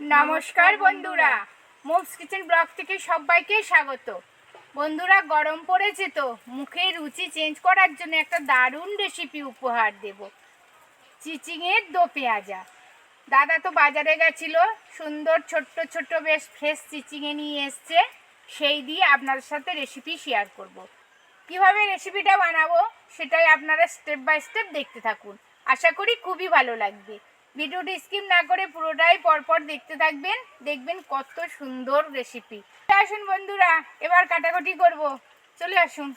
নমস্কার বন্ধুরা। Moms kitchen blog থেকে সবাইকে স্বাগত। বন্ধুরা, গরম পড়েছে তো, মুখের রুচি চেঞ্জ করার জন্য একটা দারুণ রেসিপি উপহার দেব। চিচিংয়ের দো পেঁয়াজা। দাদা তো বাজারে গেছিল, সুন্দর ছোট্ট ছোট্ট বেশ ফ্রেশ চিচিংয়ে নিয়ে এসছে। সেই দিয়ে আপনাদের সাথে রেসিপি শেয়ার করব। কীভাবে রেসিপিটা বানাবো, সেটাই আপনারা স্টেপ বাই স্টেপ দেখতে থাকুন। আশা করি খুবই ভালো লাগবে। ভিডিওটি স্কিপ না করে পুরোটাই পরপর দেখতে থাকবেন। দেখবেন কত সুন্দর রেসিপি আসুন বন্ধুরা, এবার কাটাকুটি করব। চলে আসুন।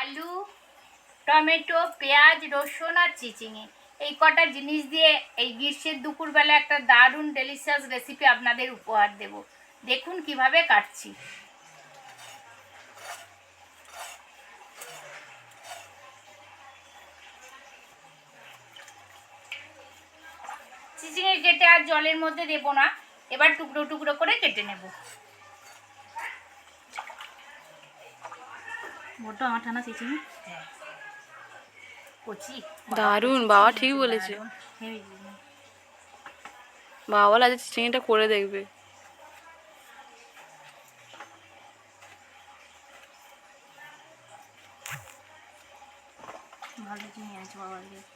আলু, টমেটো, পেঁয়াজ, রসুন আর চিচিঙে। এই কটা জিনিস দিয়ে এই গ্রীষ্মের দুপুরবেলা একটা দারুণ ডেলিশিয়াস রেসিপি আপনাদের উপহার দেব। দেখুন কীভাবে কাটছি। চিচিঙে কেটে আর জলের মধ্যে দেবো না এবার টুকরো টুকরো করে কেটে নেব। বড্ড আঠা না চিচিনি কচি। দারুণ বাবা ঠিক বলেছে। বাবা আজ চিংড়িটা করে দেখবে।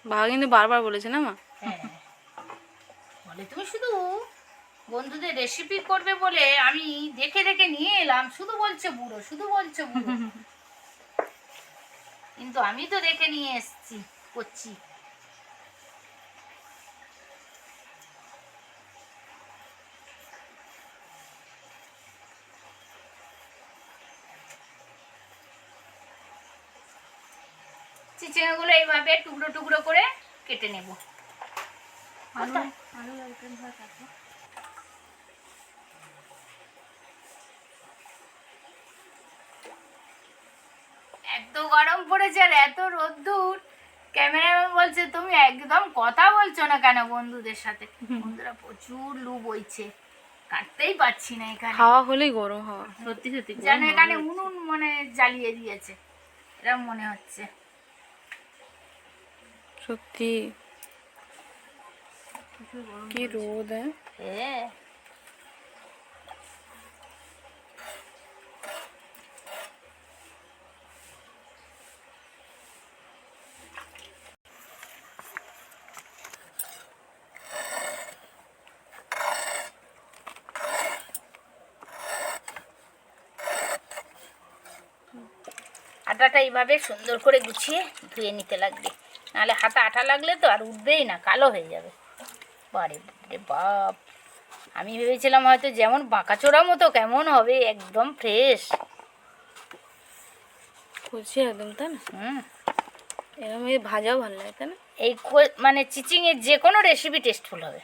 বাবা কিন্তু বারবার বলেছে না মা? হ্যাঁ। বলে তুমি শুধু বন্ধুদের রেসিপি করবে বলে আমি দেখে দেখে নিয়ে এলাম। শুধু বলছে বুড়ো শুধু বলছে বুড়ো। কিন্তু আমি তো দেখে নিয়ে এসেছি করছি। চিচিঙ্গাগুলো এইভাবে টুকরো টুকরো করে কেটে নেব। আলু আলু এত গরম পড়েছে আর এত রোদ্দুর। ক্যামেরাম্যান বলছে তুমি একদম কথা বলছো না কেন বন্ধুদের সাথে? বন্ধুরা প্রচুর লু বইছে। কাটতেই পাচ্ছি না এখানে। হাওয়া হলেই গরম হাওয়া। সত্যি সত্যি যেন এখানে উনুন মানে জ্বালিয়ে দিয়েছে। এরকম মনে হচ্ছে। সত্যি। কি রোদ হ্যাঁ। আটাটা এইভাবে সুন্দর করে গুছিয়ে ধুয়ে নিতে লাগবে। নাহলে হাতে আটা লাগলে তো আর উঠবেই না কালো হয়ে যাবে। বারে বাপ। আমি ভেবেছিলাম হয়তো যেমন বাঁকাচোরা মতো কেমন হবে একদম ফ্রেশ করছি একদম তাই না? হুম। এরকম ভাজাও ভালো লাগে তাই না? এই মানে চিচিংয়ের যে কোনো রেসিপি টেস্টফুল হবে।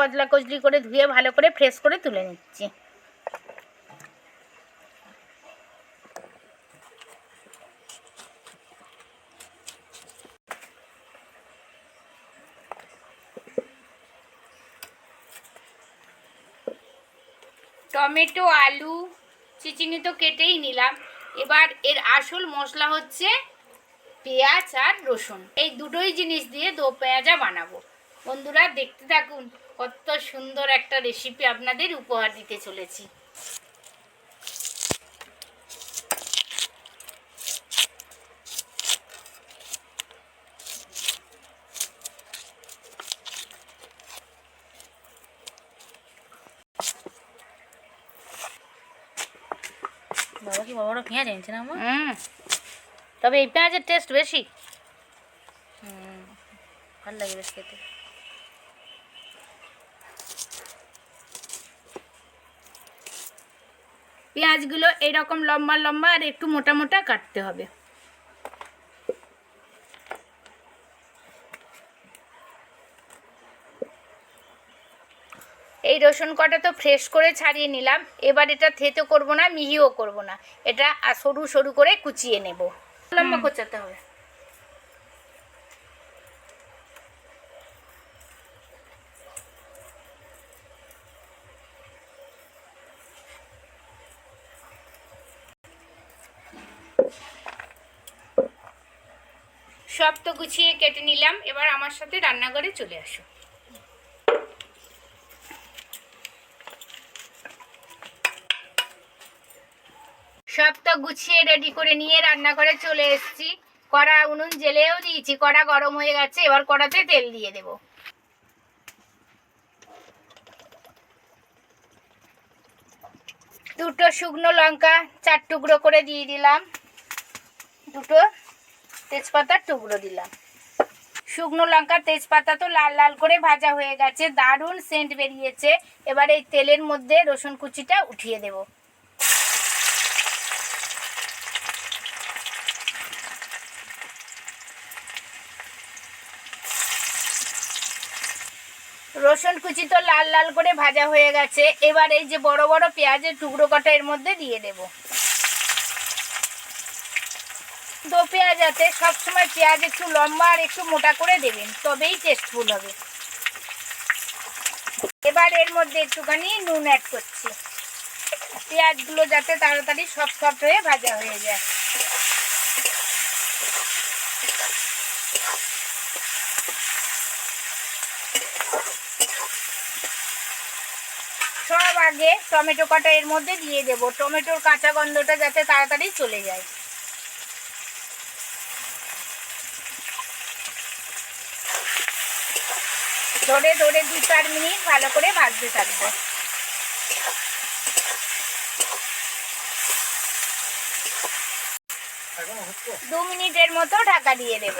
কচলা কচলি করে ধুয়ে ভালো করে ফ্রেশ করে তুলে নিচ্ছি। টমেটো, আলু চিচিঙে তো কেটেই নিলাম। এবার এর আসল মশলা হচ্ছে পেঁয়াজ আর রসুন। এই দুটোই জিনিস দিয়ে দো পেঁয়াজা বানাবো। বন্ধুরা, দেখতে থাকুন। কত সুন্দর একটা রেসিপি আপনাদের উপহার দিতে চলেছি। বাবা কি বড় বড় পেঁয়াজ এনেছে না আমার হুম। তবে এই পেঁয়াজের টেস্ট বেশি। ভালো লাগে বেশ খেতে। পেঁয়াজগুলো এরকম লম্বা লম্বা আর একটু মোটা মোটা কাটতে হবে। এই রসুন কটা তো ফ্রেশ করে ছাড়িয়ে নিলাম। এবার এটা থেতো করব না মিহিও করব না। এটা সরু সরু করে কুচিয়ে নেব। লম্বা কোচাতে হবে। সব তো গুছিয়ে কেটে নিলাম। এবার আমার সাথে রান্নাঘরে চলে আসো। সব তো গুছিয়ে রেডি করে নিয়ে রান্না রান্নাঘরে চলে এসেছি। কড়া উনুন জেলেও দিয়েছি, কড়া গরম হয়ে গেছে, এবার কড়াতে তেল দিয়ে দেব। দুটো শুকনো লঙ্কা, চার টুকরো করে দিয়ে দিলাম। দুটো তেজপাতার টুকরো দিলাম। শুকনো লঙ্কা, তেজপাতা তো লাল লাল করে ভাজা হয়ে গেছে, দারুণ সেন্ট বেরিয়েছে। এবার এই তেলের মধ্যে রসুন কুচিটা উঠিয়ে দেব। রসুন কুচি তো লাল লাল করে ভাজা হয়ে গেছে, এবার এই যে বড় বড় পেঁয়াজের টুকরো কটা এর মধ্যে দিয়ে দেবো। দো পেঁয়াজাতে সবসময় পেঁয়াজ একটু লম্বা আর একটু মোটা করে দেবেন, তবেই টেস্টফুল হবে। এবার এর মধ্যে একটুখানি নুন অ্যাড করছি। পেঁয়াজগুলো যাতে তাড়াতাড়ি সফট সফট হয়ে ভাজা হয়ে যায়। সব আগে টমেটো কাটা এর মধ্যে দিয়ে দেবো। টমেটোর কাঁচা গন্ধটা যাতে তাড়াতাড়ি চলে যায়। ধরে ধরে দু চার মিনিট ভালো করে ভাজতে থাকব। দু মিনিটের মতো ঢাকা দিয়ে দেব।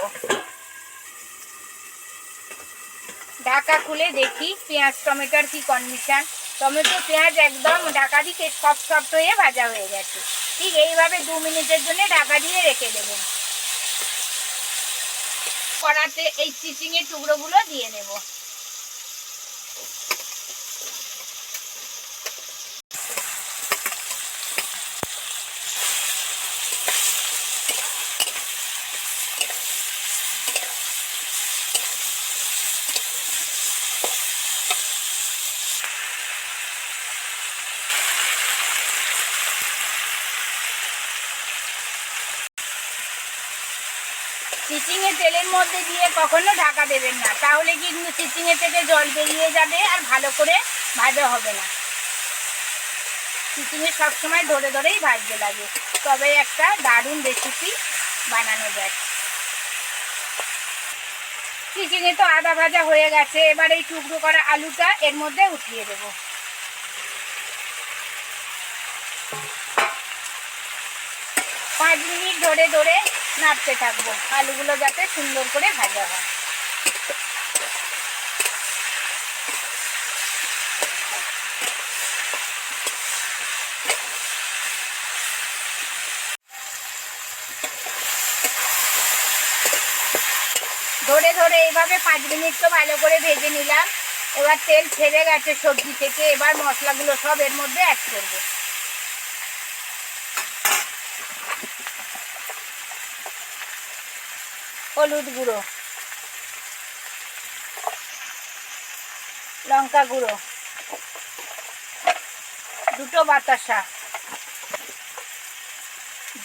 ঢাকা খুলে দেখি পেঁয়াজ, টমেটোর কি কন্ডিশন টমেটো, পেঁয়াজ একদম ঢাকা দিকে সব সফট হয়ে ভাজা হয়ে গেছে। ঠিক এইভাবে দু মিনিটের জন্য ঢাকা দিয়ে রেখে দেবেন কড়াতে এই চিচিংয়ের টুকরোগুলো দিয়ে দেবো। চিচিংয়ে তেলের মধ্যে দিয়ে কখনো ঢাকা দেবেন না। তাহলে কিন্তু চিচিংয়ে থেকে জল বেরিয়ে যাবে আর ভালো করে ভাজা হবে না। চিচিংয়ে সবসময় ধরে ধরেই ভাজতে লাগে। তবে একটা দারুণ রেসিপি বানানো যায়। চিচিংয়ে তো আদা ভাজা হয়ে গেছে। এবার এই টুকরো করা আলুটা এর মধ্যে উঠিয়ে দেবো। পাঁচ মিনিট ধরে ধরে নাড়তে থাকব। আলুগুলো যাতে সুন্দর করে ভাজা হয়। ধরে ধরে এইভাবে পাঁচ মিনিট তো ভালো করে ভেজে নিলাম। এবার তেল ছেড়ে গেছে সবজি থেকে। এবার মশলাগুলো সব এর মধ্যে অ্যাড করব। হলুদ গুঁড়ো। লঙ্কা গুঁড়ো। দুটো বাতাসা।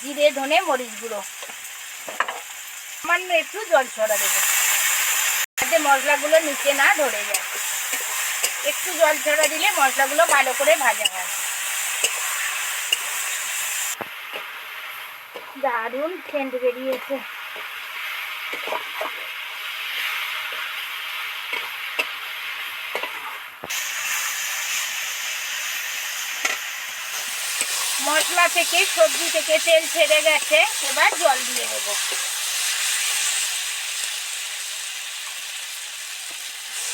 জিরে, ধনে, মরিচ গুঁড়ো। সামান্য একটু জল ছড়া দেবো। যাতে মশলাগুলো নিচে না ধরে যায়। একটু জল ছড়া দিলে মশলাগুলো ভালো করে ভাজা হয়। দারুণ সেন্ট বেরিয়েছে। মশলা থেকে সবজি থেকে তেল ছেড়ে গেছে, এবার জল দিয়ে দেবো।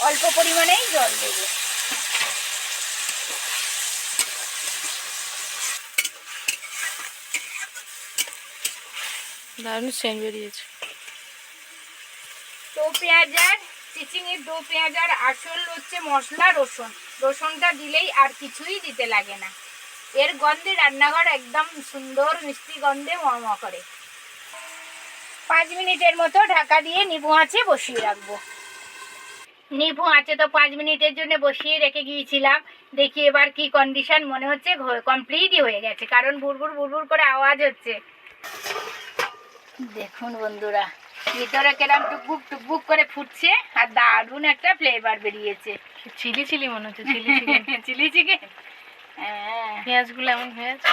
অল্প পরিমাণেই জল দেবো। দারুণ সেন্ট বেরিয়েছে। পেঁয়াজার চিচিংয়ের দো পেঁয়াজার আসল হচ্ছে মশলা, রসুন। রসুনটা দিলেই আর কিছুই দিতে লাগে না। এর গন্ধে রান্নাঘর একদম সুন্দর, মিষ্টি গন্ধে মম করে। পাঁচ মিনিটের মতো ঢাকা দিয়ে নিবু আঁচে বসিয়ে রাখব। নিভু আছে তো পাঁচ মিনিটের জন্য বসিয়ে রেখে গিয়েছিলাম। দেখি এবার কি কন্ডিশন মনে হচ্ছে কমপ্লিটই হয়ে গেছে। কারণ বুড়বুড় বুড়বুড় করে আওয়াজ হচ্ছে। দেখুন বন্ধুরা ভিতরে কেরাম টুকবুক টুকবুক করে ফুটছে আর দারুণ একটা ফ্লেভার বেরিয়েছে। চিলি চিলি মনে হচ্ছে চিলি চিকেন চিলি চিকেন? হ্যাঁ। পেঁয়াজগুলো এমন হয়ে আছে।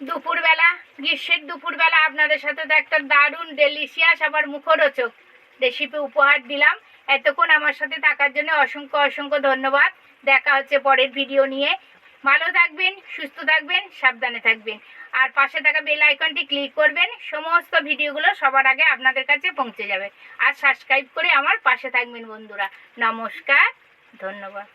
দুপুরবেলা গ্রীষ্মের দুপুরবেলা আপনাদের সাথে তো একটা দারুণ ডেলিশিয়াস আবার মুখরোচক রেসিপি উপহার দিলাম। এতক্ষণ আমার সাথে থাকার জন্য অসংখ্য অসংখ্য ধন্যবাদ। দেখা হচ্ছে পরের ভিডিও নিয়ে। ভালো থাকবেন সুস্থ থাকবেন সাবধানে থাকবেন। আর পাশে থাকা বেল আইকনটি ক্লিক করবেন, সমস্ত ভিডিওগুলো সবার আগে আপনাদের কাছে পৌঁছে যাবে। আর সাবস্ক্রাইব করে আমার পাশে থাকবেন বন্ধুরা। নমস্কার, ধন্যবাদ।